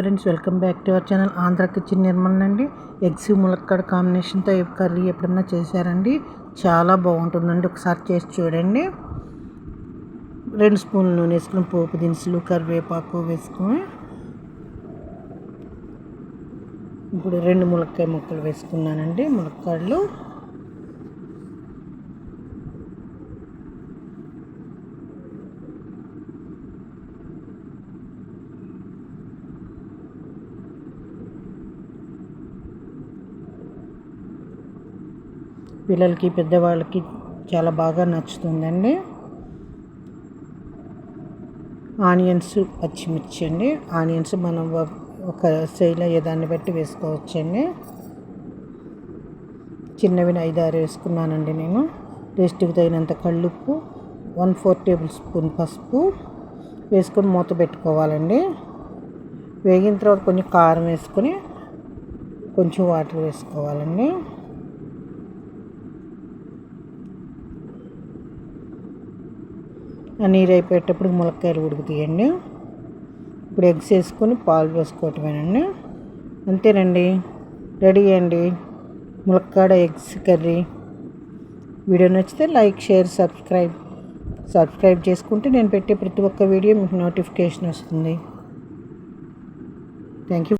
Friends welcome back to our channel Andhra kitchen Nirmal అండి. Eggs ములక్కాడ కాంబినేషన్తో curry ఎప్పుడన్నా చేశారండి? చాలా బాగుంటుందండి. ఒకసారి చేసి చూడండి. రెండు స్పూన్లు నూనె వేసుకుని పోపు దినుసులు కరివేపాకు వేసుకుని ఇప్పుడు రెండు ములక్కాయ ముక్కలు వేసుకున్నానండి ములక్కాడలు పిల్లలకి పెద్దవాళ్ళకి చాలా బాగా నచ్చుతుందండి. ఆనియన్స్ పచ్చిమిర్చి అండి. ఆనియన్స్ మనం ఒక శైలి దాన్ని బట్టి వేసుకోవచ్చండి. చిన్నవి ఐదారు వేసుకున్నానండి నేను. టేస్ట్కి తగినంత కళ్ళుప్పు వన్ ఫోర్ టేబుల్ స్పూన్ పసుపు వేసుకొని మూత పెట్టుకోవాలండి. వేగిన తర్వాత కొంచెం కారం వేసుకొని కొంచెం వాటర్ వేసుకోవాలండి. నీరు అయిపోయేటప్పుడు ములక్కాయలు ఉడుకుతాయండి ఇప్పుడు ఎగ్స్ వేసుకొని పాలు వేసుకోవటమేనండి. అంతేనండి. రెడీ అండి. ములక్కాడ ఎగ్స్ కర్రీ. వీడియో నచ్చితే లైక్ షేర్ సబ్స్క్రైబ్. సబ్స్క్రైబ్ చేసుకుంటే నేను పెట్టే ప్రతి ఒక్క వీడియో మీకు నోటిఫికేషన్ వస్తుంది. Thank you